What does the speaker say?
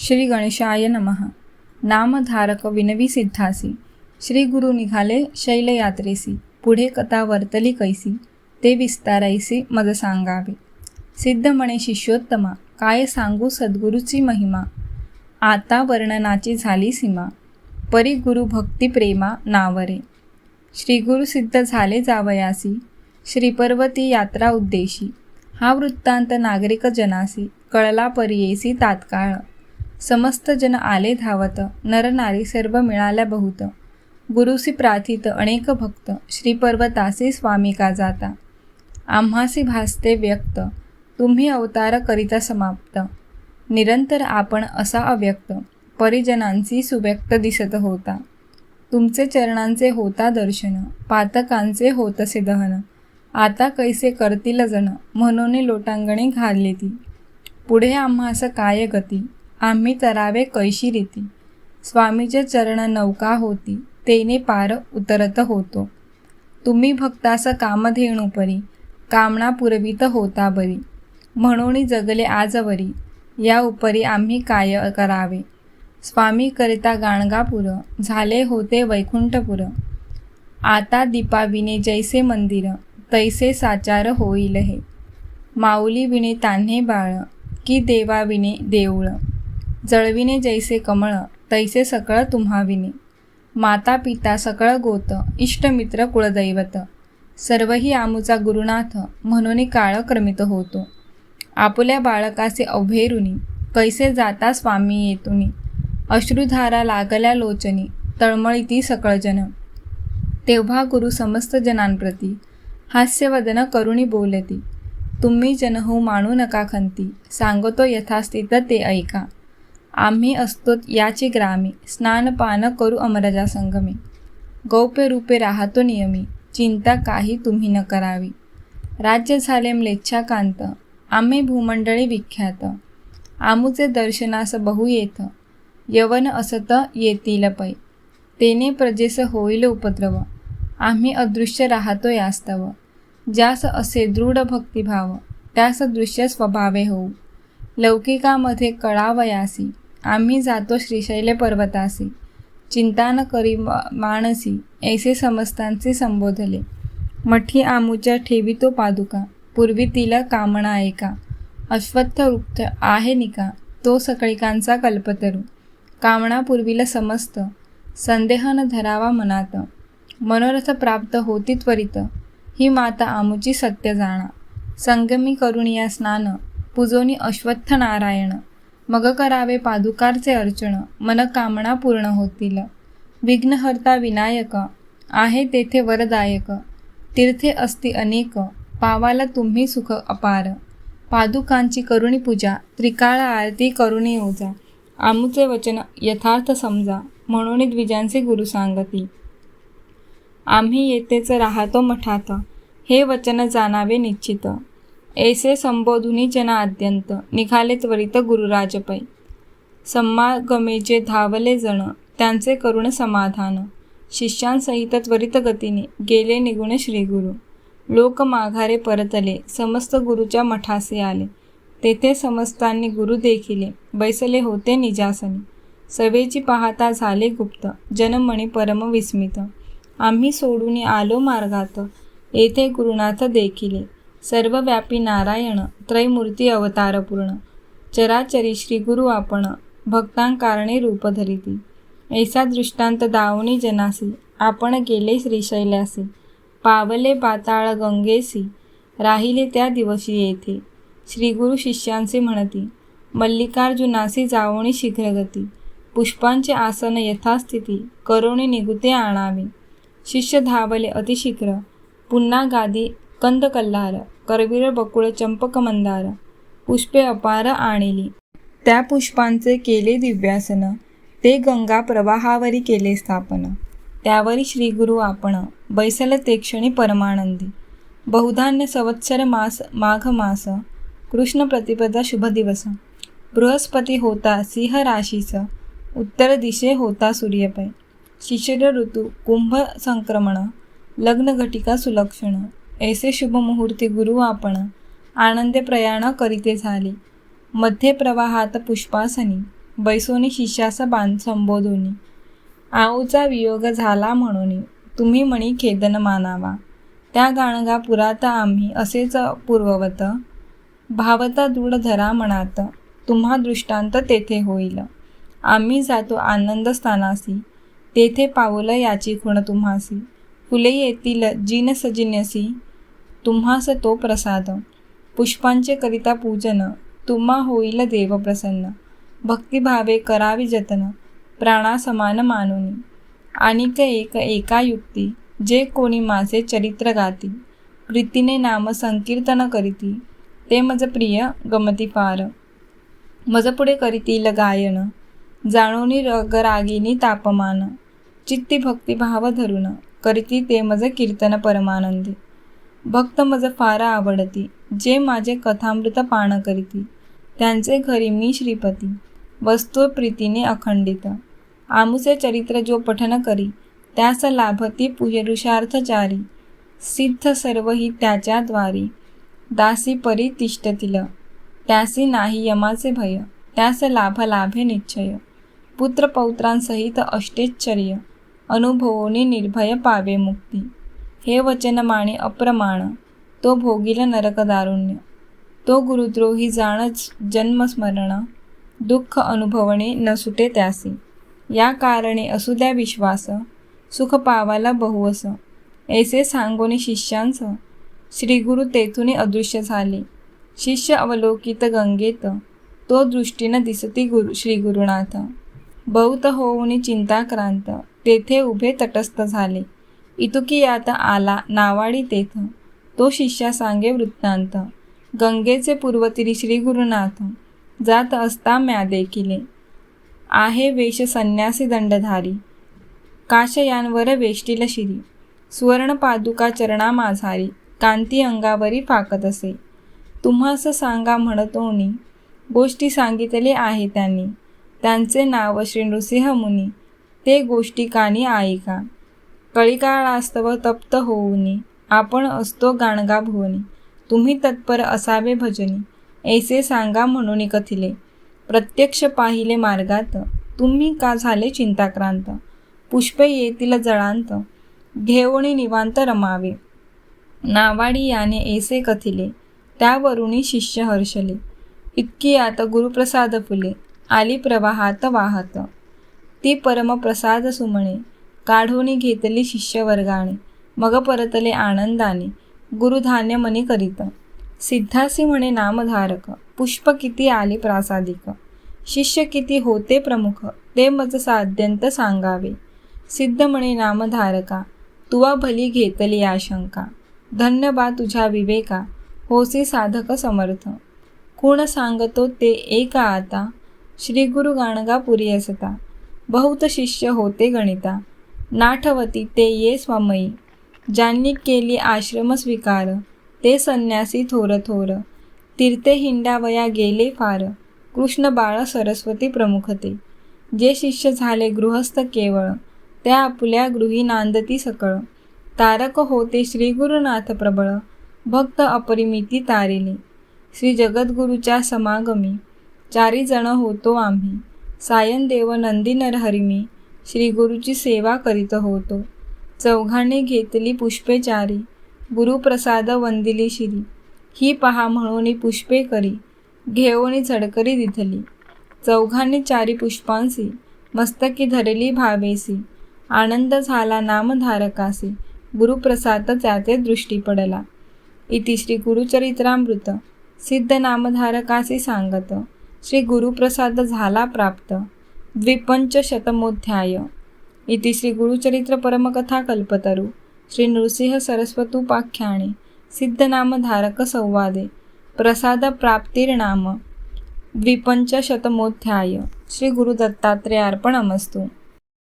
श्री गणेशाय नमः। नामधारक विनवी सिद्धासी। श्री गुरु निघाले शैलयात्रेसी। पुढे कथा वर्तली कैसी? ते विस्तारायसी मज सांगावे। सिद्ध म्हणे शिष्योत्तमा काय सांगू सद्गुरूची महिमा? आता वर्णनाची झाली सीमा। परी गुरु भक्ती प्रेमा नावरे। श्री गुरु सिद्ध झाले जावयासी। श्रीपर्वती यात्रा उद्देशी। हा वृत्तांत नागरिक जनासी। कळला परियेसी तात्काळ। समस्त जन आले धावत नरनारी सर्व मिळाल्या बहुत. गुरुसी प्रार्थित अनेक भक्त श्रीपर्वतासी स्वामी का जाता. आम्हासी भासते व्यक्त तुम्ही अवतार करिता समाप्त. निरंतर आपण असा अव्यक्त परिजनांची सुव्यक्त दिसत होता. तुमचे चरणांचे होता दर्शन पातकांचे होतसे दहन. आता कैसे करतील जण म्हणून लोटांगणे घालली ती. पुढे आम्हास काय गती? आम्ही तरावे कैशी रीती. स्वामीचे चरण नौका होती तेने पार उतरत होतो. तुम्ही भक्तास कामधेणूपरी कामना पुरवित होता बरी. म्हणून जगले आजवरी या उपरी आम्ही काय करावे. स्वामी करिता गाणगापुर झाले होते वैकुंठपुर. आता दीपाविने जैसे मंदिर तैसे साचार होईल हे. माऊली विणे तान्हे बाळ की देवाविणे देऊळ. जळविने जैसे कमळ तैसे सकळ तुम्हाविने. माता पिता सकळ गोत इष्टमित्र कुळदैवत. सर्वही आमुचा गुरुनाथ म्हणून काळ क्रमित होतो. आपुल्या बाळकाचे अभेरुनी कैसे जाता स्वामी येतुनी. अश्रुधारा लागल्या लोचनी तळमळीती सकळजन. तेव्हा गुरु समस्त जनांप्रती हास्यवदन करुणी बोलती. तुम्ही जनहू मानू नका खंती सांगतो यथास्थित ते ऐका. आम्ही असतोत याचे ग्रामी. स्नानपान करू अमरजा संगमी. गौप्य रूपे राहतो नियमी. चिंता काही तुम्ही न करावी. राज्य झाले म्लेच्छाकांत. आम्ही भूमंडळी विख्यात. आमूचे दर्शनास बहु येथ यवन असत येतील पै. तेने प्रजेस होईल उपद्रव. आम्ही अदृश्य राहतो यास्तव. ज्यास असे दृढ भक्तिभाव त्यास दृश्य स्वभावे होऊ. लौकिकामध्ये कळावयासी. आम्ही जातो श्रीशैले पर्वतासी. चिंता न करी मानसी ऐसे समस्तांचे संबोधले. मठी आमूच्या ठेवी तो पादुका पूर्वी तिला कामना ऐका. अश्वत्थ वृक्ष आहे निका तो सकळिकांचा कल्पतरू. कामना पूर्वीला समस्त संदेह न धरावा मनात. मनोरथ प्राप्त होती त्वरित ही माता आमुची सत्य जाणा. संगमी करुणिया स्नान पुजोनी अश्वत्थ नारायण. मग करावे पादुकारचे अर्चन मन कामना पूर्ण होतील. विघ्नहर्ता विनायक आहे तेथे वरदायक. तीर्थे असती अनेक पावाला तुम्ही सुख अपार. पादुकांची करुणी पूजा त्रिकाळ आरती करुणी ओजा आमूचे वचन यथार्थ समजा म्हणून द्विजांचे गुरु सांगती. आम्ही येथेच राहतो मठात हे वचन जाणावे निश्चित. ऐसे संबोधुनी जनाद्यंत निघाले त्वरित गुरुराजपै. समागमेचे धावले जण त्यांचे करुण समाधान. शिष्यांसहित त्वरित गतीने गेले निगुण श्रीगुरु. लोक माघारे परतले समस्त गुरुच्या मठासे आले. तेथे समस्तांनी गुरु देखिले बैसले होते निजासनी. सवेची पाहता झाले गुप्त जनमणी परम विस्मित. आम्ही सोडून आलो मार्गात येथे गुरुनाथ देखिले. सर्वव्यापी नारायण त्रैमूर्ती अवतारपूर्ण चराचरी श्री गुरु आपण भक्तांकारणे रूप धरिती ऐसा दृष्टांत दावणी जनासी आपण गेले श्रीशैल्यासी पावले पाताळ गंगेसी राहिले त्या दिवशी येथे. श्रीगुरु शिष्यांचे म्हणती मल्लिकार्जुनासी जावणी शीघ्रगती पुष्पांचे आसन यथास्थिती करोणी निगुते आणावे. शिष्य धावले अतिशीघ्र पुन्हा गादी कंदकल्हार करवीर बकुळ चंपक मंदार पुष्पे अपार आणिली. त्या पुष्पांचे केले दिव्यासन ते गंगा प्रवाहावरी केले स्थापन. त्यावरी श्रीगुरु आपण बैसल ते क्षणी परमानंदी. बहुधान्य संवत्सर मास माघ मास कृष्ण प्रतिपदा शुभ दिवस. बृहस्पती होता सिंह राशीस उत्तर दिशे होता सूर्यपै. शिशिर ऋतू कुंभ संक्रमण लग्न घटिका सुलक्षण. ऐसे शुभ मुहूर्ती गुरु आपण आनंदे प्रयाण करीते झाले. मध्ये प्रवाहात पुष्पासनी बैसोनी शिष्यास बांध संबोधुनी. आऊचा वियोग झाला म्हणून तुम्ही म्हणी खेदन मानावा. त्या गाणगा पुरात आम्ही असेच पूर्ववत. भावता दृढ धरा मनात तुम्हा दृष्टांत तेथे होईल. आम्ही जातो आनंद स्थानासी तेथे पावलं याची खुण तुम्हासी. फुले येतील जिन सजिन्यसी तुम्हास तो प्रसाद. पुष्पांचे करिता पूजन. तुम्हा होईल देव प्रसन्न. भक्तिभावे करावी जतन. प्राणासमान मानुनी. आणिक एक एका युक्ती जे कोणी माझे चरित्र गाती. प्रीतीने नाम संकीर्तन करीती. ते मज प्रिय गमती फार. मज पुढे करीतील गायन. जाणोनी रगरागिनी तापमान. चित्ती भक्तिभाव भाव करीती ते मज कीर्तन परमानंदी. भक्त मज फार आवडती जे माझे कथामृत पान करीती. त्यांचे घरी मी श्रीपती वस्तू प्रीतीने अखंडित. आमुचे चरित्र जो पठन करी त्यास लाभती पुहेरुषार्थचारी सिद्ध सर्व ही त्याच्या द्वारी दासी परी तिष्ठतील त्यासी नाही यमाचे भय त्यास लाभ लाभे निश्चय. पुत्र पौत्रांसहित अष्टेश्चर्य अनुभवोने निर्भय पावे मुक्ती. हे वचन माने अप्रमाण. तो भोगील नरकदारुण्य. तो गुरुद्रोही जाणच जन्मस्मरण. दुःख अनुभवणे न सुटे त्यासी. या कारणे असू द्या विश्वास. सुख पावाला बहुवस. ऐसे सांगोने शिष्यांस श्रीगुरु तेथून अदृश्य झाले. शिष्य अवलोकित गंगेत. तो दृष्टीनं दिसती गुरु श्री गुरुनाथ बहुत होऊन चिंताक्रांत. तेथे उभे तटस्थ झाले. इतुकी आता आला नावाडी तेथ. तो शिष्या सांगे वृत्तांत. गंगेचे पूर्वतीरी श्री गुरुनाथ जात असता म्या देखिले आहे वेश संन्यासी दंडधारी. काशयांवर वेष्टील शिरी. सुवर्ण पादुका चरणा माझारी कांती अंगावरी फाकत असे. तुम्हास सांगा म्हणतोनी गोष्टी सांगितले आहे त्यांनी. त्यांचे नाव श्री नृसिंह मुनी. ते गोष्टी कानी ऐका कळिकाळास्तव तप्त होऊनी. आपण असतो गाणगा भुवनी. तुम्ही तत्पर असावे भजनी. ऐसे सांगा म्हणून कथिले. प्रत्यक्ष पाहिले मार्गात तुम्ही का झाले चिंताक्रांत? पुष्पे येतील जळांत. घेवणी निवांत रमावे. नावाडी याने ऐसे कथिले. त्यावरुणी शिष्य हर्षले. इतकी आत गुरुप्रसाद फुले. आली प्रवाहात वाहत. ती परमप्रसाद सुमणे काढोनी घेतली शिष्यवर्गाने. मग परतले आनंदाने. गुरुधान्य मनी करीत. सिद्धासी म्हणे नामधारक. पुष्प किती आली प्रासादिक. शिष्य किती होते प्रमुख. ते मज साध्यंत सांगावे. सिद्ध म्हणे नामधारका. तुवा भली घेतली आशंका. धन्य बा तुझ्या विवेका. होसी साधक समर्थ. कोण सांगतो ते एका आता. श्री गुरु गाणगा पुरी असता. बहुत शिष्य होते गणिता. नाठवती ते ये स्वामयी ज्यांनी केली आश्रम स्वीकार ते संन्यासी थोर थोर. तीर्थे हिंडावया गेले फार. कृष्ण बाळ सरस्वती प्रमुखते. जे शिष्य झाले गृहस्थ केवळ त्या आपल्या गृही नांदती सकळ. तारक होते श्री गुरुनाथ प्रबळ भक्त अपरिमिती तारिले श्री जगद्गुरूच्या समागमी चारी जण होतो आम्ही. सायन देव नंदी नरहरिमी श्री गुरुची सेवा करीत होतो. चौघांनी घेतली पुष्पेचारी गुरुप्रसाद वंदिली शिरी. ही पहा म्हणून पुष्पे करी घेऊनी झडकरी दिथली. चौघांनी चारी पुष्पांसी मस्तकी धरली भावेसी. आनंद झाला नामधारकासी गुरुप्रसाद त्याचे दृष्टी पडला. इति श्री गुरुचरित्रामृत सिद्ध नामधारकासी सांगत श्री गुरुप्रसाद झाला प्राप्त. द्विपञ्चशतमोऽध्याय इति श्रीगुरुचरित्रपरमकथा कल्पतरु. श्रीनृसिंहसरस्वतुपाख्याणे सिद्धनामधारकसंवादे प्रसादप्राप्तिर्नाम द्विपञ्चशतमोऽध्याय श्रीगुरुदत्तात्रेयार्पणमस्तु